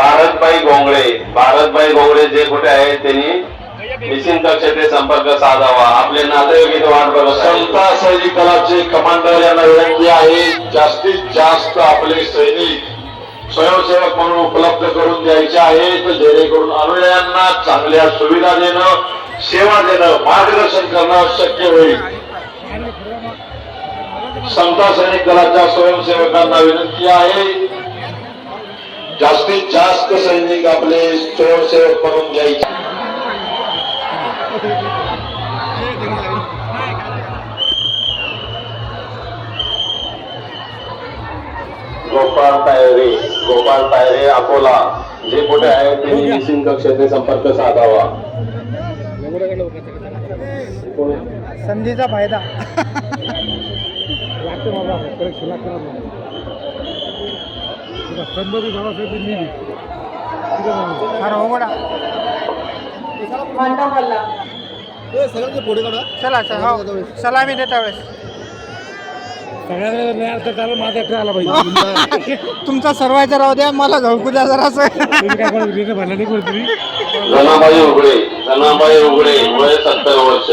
भारतबाई गोंगळे भारतबाई गोंगळे जे कुठे आहेत त्यांनी निश्चित कक्षते संपर्क साधावा. आपले नातेवाईक इथे वाट बघत संता सैनिक दलाचे कमांडर यांना विनंती आहे जास्तीत जास्त आपले सैनिक स्वयंसेवक म्हणून उपलब्ध करून द्यायचे आहेत जेणेकरून अनुयायांना चांगल्या सुविधा देणं सेवा देणं मार्गदर्शन करणं शक्य होईल. संता सैनिक दलाच्या स्वयंसेवकांना विनंती आहे जास्तीत जास्त सैनिक आपले स्वयंसेवक म्हणून द्यायचे गोपाळ तायरे गोपाळ तायरे अकोला. जे कुठे आहेत त्यांनी निश्चित कक्षते संपर्क साधावा. संधीचा फायदा. अरे हो गडा चला चला हो. सलामी देता वेळेस तुमचा सर्वांचा राहू द्या मला झळकू द्या जरासं. धनाबाई उघडे धनाबाई उघडे वय सत्तर वर्ष.